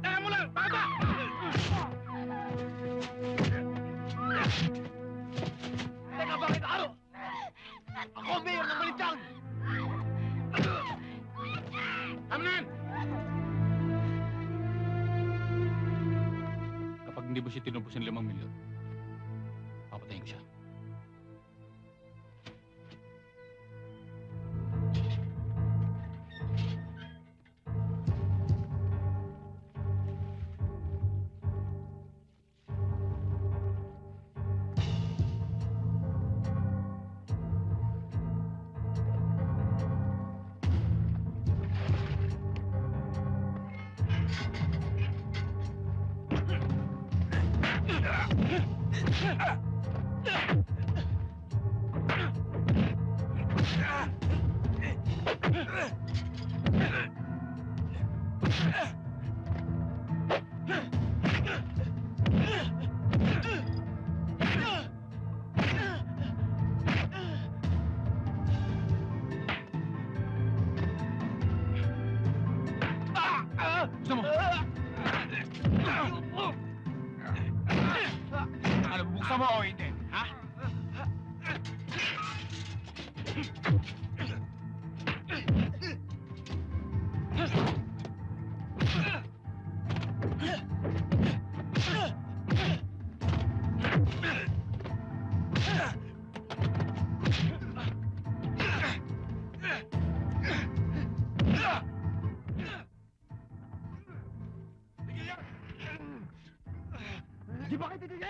Kaya mo lang! Baba! Teka, bakit ako? Ako ang mayor ng Balintang! Kapag hindi mo siya tinubos ng limang milyon, 啊 啊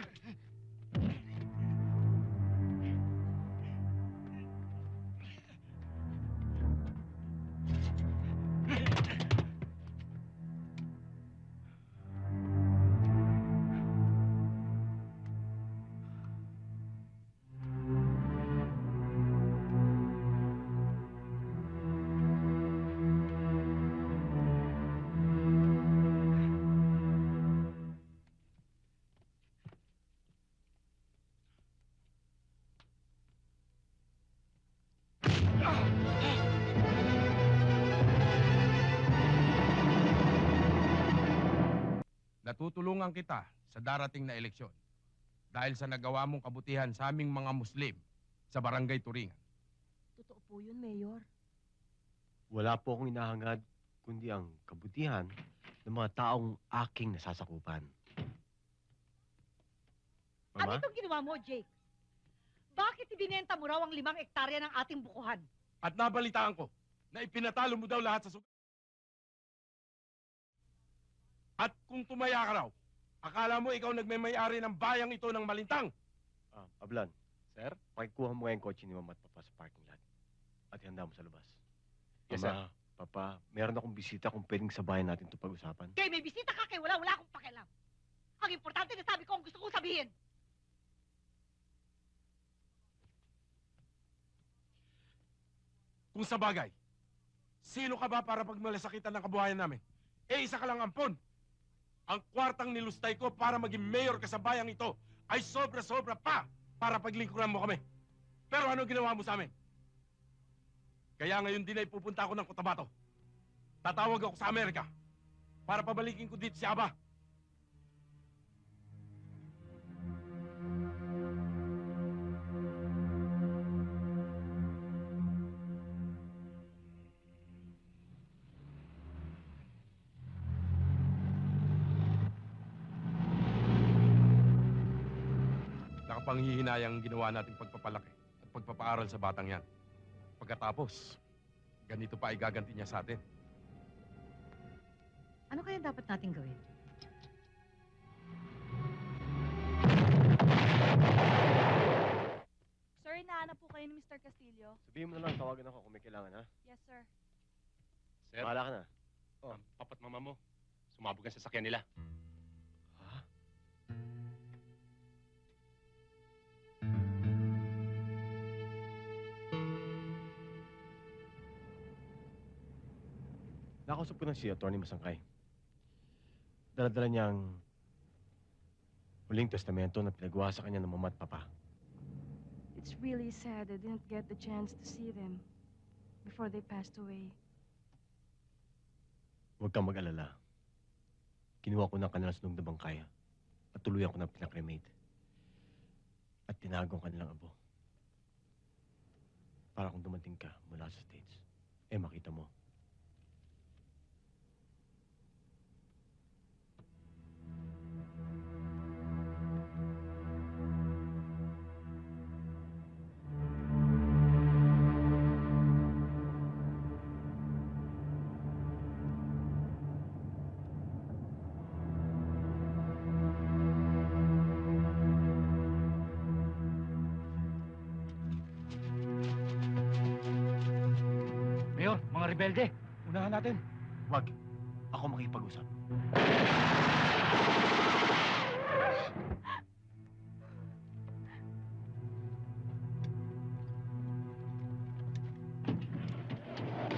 ba Natutulungan kita sa darating na eleksyon dahil sa nagawa mong kabutihan sa aming mga Muslim sa Barangay Turingan. Totoo po yun, Mayor. Wala po akong inahangad kundi ang kabutihan ng mga taong aking nasasakupan. Ano Mama? itong ginawa mo, Jake? Bakit ibinenta mo raw ang limang ektarya ng ating bukuhan? At nabalitaan ko na ipinatalo mo daw lahat sa sugat. At kung tumaya ka raw, akala mo ikaw nagmay-ari ng bayang ito ng malintang. Ah, Ablan, sir, pakikuha mo nga yung kotse ni Mama at Papa sa parking lot. At ihanda mo sa labas. Yes, Mama, Papa, meron akong bisita kung pwedeng sabayan natin ito pag-usapan. Kaya may bisita ka kay wala, wala akong pakialam. Ang importante na sabi ko ang gusto kong sabihin. Kung sa bagay, sino ka ba para pagmalasakitan ng kabuhayan namin? Eh, isa ka lang ampon. Ang kwartang nilustay ko para maging mayor ka sa bayang ito ay sobra-sobra pa para paglingkuran mo kami. Pero ano ginawa mo sa amin? Kaya ngayon din ay pupunta ako ng Cotabato. Tatawag ako sa Amerika para pabalikin ko dito si Aba. Nakapanghihinayang ginawa nating pagpapalaki at pagpapaaral sa batang yan. Pagkatapos, ganito pa ay gaganti niya sa atin. Ano kaya dapat nating gawin? Sir, hinahanap po kayo ni Mr. Castillo. Sabihin mo na lang, tawagan ako kung may kailangan, ha? Yes, sir. Sir, Bahala ka na. ang papat mama mo, sumabog ang sasakyan nila. Nakausap ko na si Atty. Masangkay. Daladala niyang huling testamento na pinagawa sa kanya ng mama at papa. It's really sad I didn't get the chance to see them before they passed away. Huwag kang mag-alala. Kinuha ko ng kanilang sunog na bangkay at tuluyan ko ng pinakremate. At tinago ang kanilang abo. Para kung dumating ka mula sa States, eh makita mo. Rebelde. Unahan natin. Wag. Ako makipag-usap.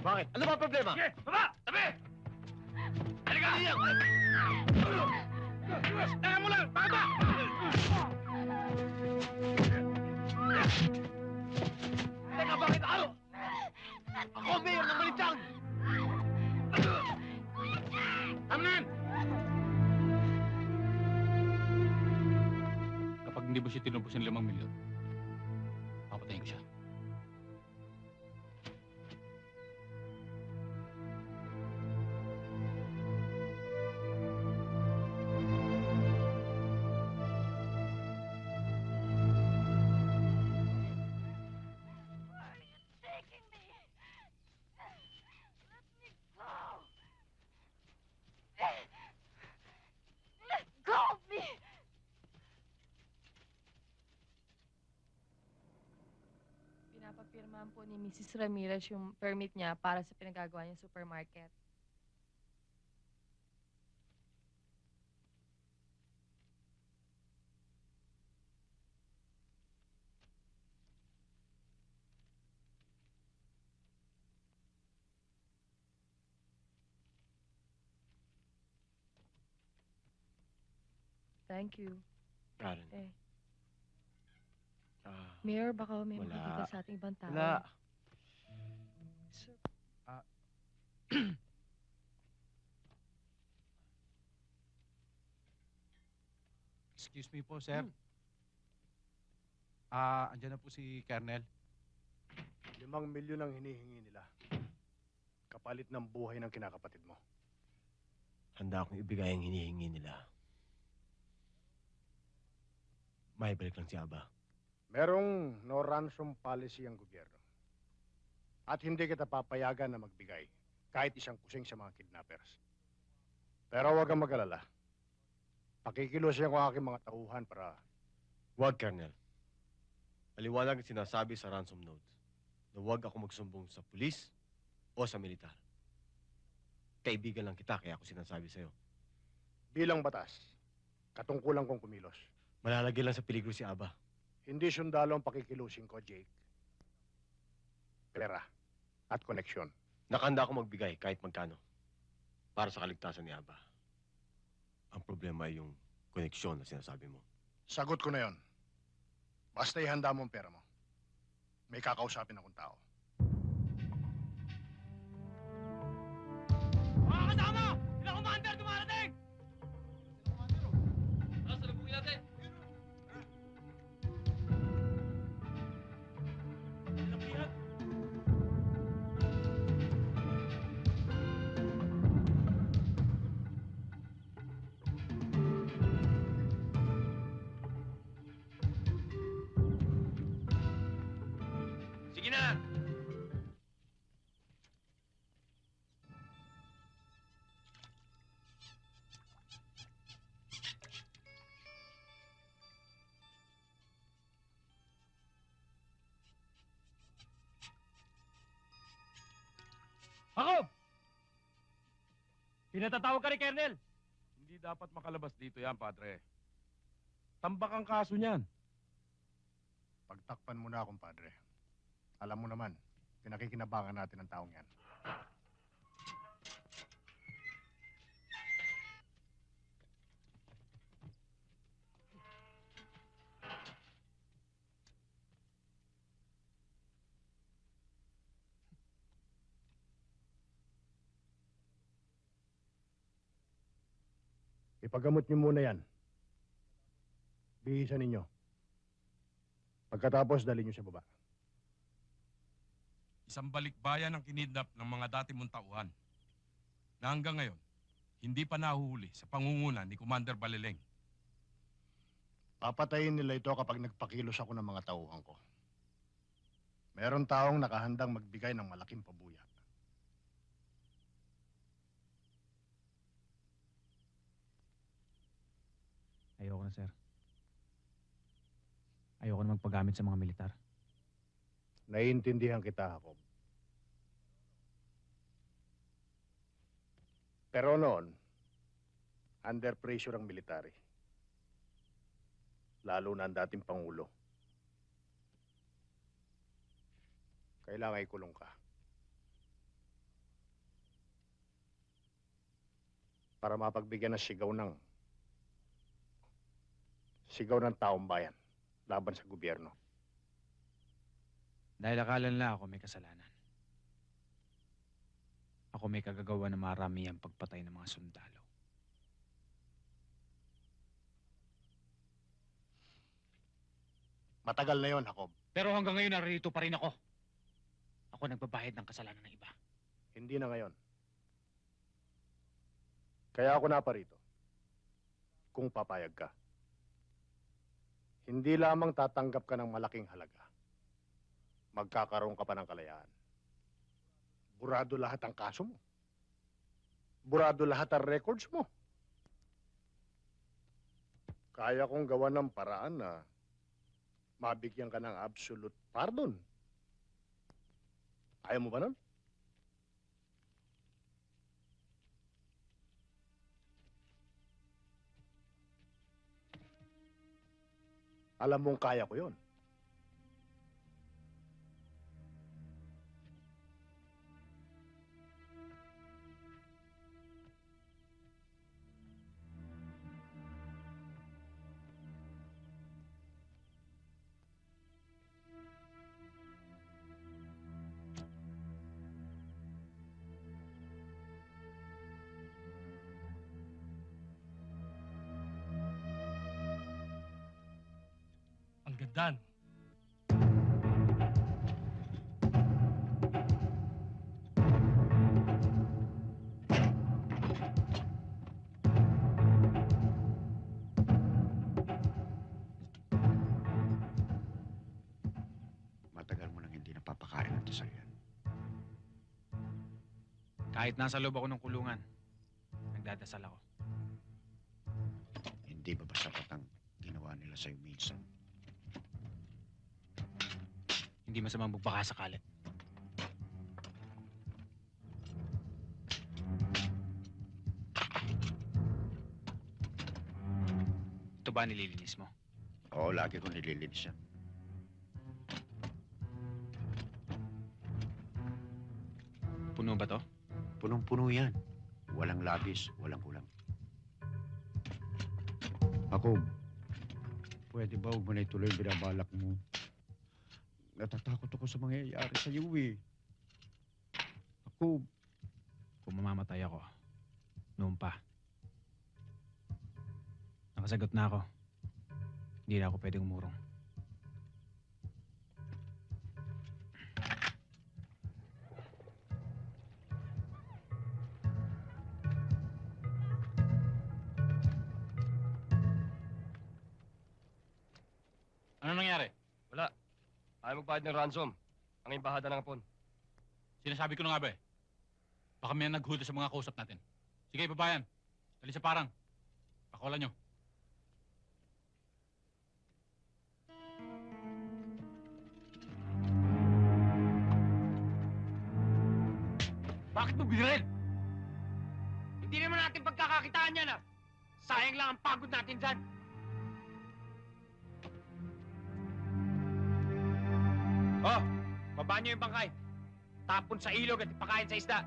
Bakit? Ano ba ang problema? Sige, baba! Tabi! Halika! Teka hindi mo siya tinubos ng limang milyon, Pinapapirmahan po ni Mrs. Ramirez yung permit niya para sa pinagagawa niyang supermarket. Thank you. Karen. Eh, Mayor, baka may Wala. makikita sa ating ibang tao. wala. Excuse me po, sir. Ah, andyan na po si Colonel. Limang milyon ang hinihingi nila. Kapalit ng buhay ng kinakapatid mo. Handa akong ibigay ang hinihingi nila. May balik lang si Aba. Merong no ransom policy ang gobyerno. At hindi kita papayagan na magbigay kahit isang kusing sa mga kidnappers. Pero huwag kang mag-alala. Pakikilusin ko ang aking mga tauhan para Huwag, Colonel. Maliwanag ang sinasabi sa ransom note na huwag ako magsumbong sa pulis o sa militar. Kaibigan lang kita, kaya ako sinasabi sa'yo. bilang batas, katungkulan kong kumilos. Malalagay lang sa peligro si Aba. Hindi sundalo ang pakikilusin ko, Jake. Pera at koneksyon. Nakanda ako magbigay kahit magkano para sa kaligtasan ni Aba. Ang problema ay yung koneksyon na sinasabi mo. Sagot ko na yon. Basta ihanda mo ang pera mo. May kakausapin akong tao. Sige na! Ako! Pinatatawag ka ni Kernel! Hindi dapat makalabas dito yan, Padre. Tambak ang kaso niyan. Pagtakpan mo na, kumpadre. Alam mo naman, pinakikinabangan natin ang taong yan. Ipagamot niyo muna yan. Bihisan ninyo. Pagkatapos, dali niyo sa baba. Isang balikbayan ang kinidnap ng mga dati mong tauhan na hanggang ngayon, hindi pa nahuhuli sa pangunguna ni Commander Balileng. Papatayin nila ito kapag nagpakilos ako ng mga tauhan ko. Meron taong nakahandang magbigay ng malaking pabuya. Ayoko na, sir. Ayoko na magpagamit sa mga militar. Naiintindihan kita, Jacob. Pero noon, under pressure ang military. Lalo na ang dating Pangulo. Kailangan ikulong ka. Para mapagbigyan ng sigaw ng sigaw ng taong bayan laban sa gobyerno. Dahil akala nila ako may kasalanan. Ako may kagagawa ng marami ang pagpatay ng mga sundalo. Matagal na yon, Jacob. Pero hanggang ngayon narito pa rin ako. Ako nagbabayad ng kasalanan ng iba. Hindi na ngayon. Kaya ako naparito. Kung papayag ka. Hindi lamang tatanggap ka ng malaking halaga. Magkakaroon ka pa ng kalayaan. Burado lahat ang kaso mo. Burado lahat ang records mo. Kaya kong gawa ng paraan na mabigyan ka ng absolute pardon. Ayaw mo ba nun? Alam mong kaya ko yon. Kahit nasa loob ako ng kulungan, nagdadasal ako. Hindi ba ba sapat ang ginawa nila sa'yo minsan? Hindi masamang magbaka sakali. Ito ba nililinis mo? Oo, lagi ko nililinis yan. Puno ba to? Punong-puno yan. Walang labis, walang kulang. Ako, pwede ba huwag mo na ituloy binabalak mo? Natatakot ako sa mangyayari sa iyo eh. Ako, Kung mamamatay ako, noon pa. Nakasagot na ako. Hindi na ako pwedeng umurong. Ano nangyari? Ayaw magbayad ng ransom. Ang imbahada ng hapon. Sinasabi ko na nga ba eh. Baka may naghuda sa mga kausap natin. Sige, babayan. Dali sa parang. Pakawalan nyo. Bakit mo binaril? Hindi naman natin pagkakakitaan yan ah. Sayang lang ang pagod natin dyan. Oh, baba niyo yung bangkay. Tapon sa ilog at ipakain sa isda.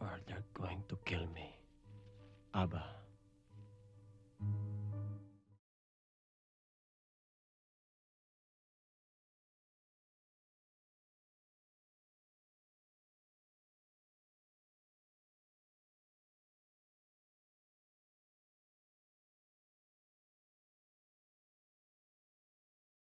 Or they're going to kill me. Aba.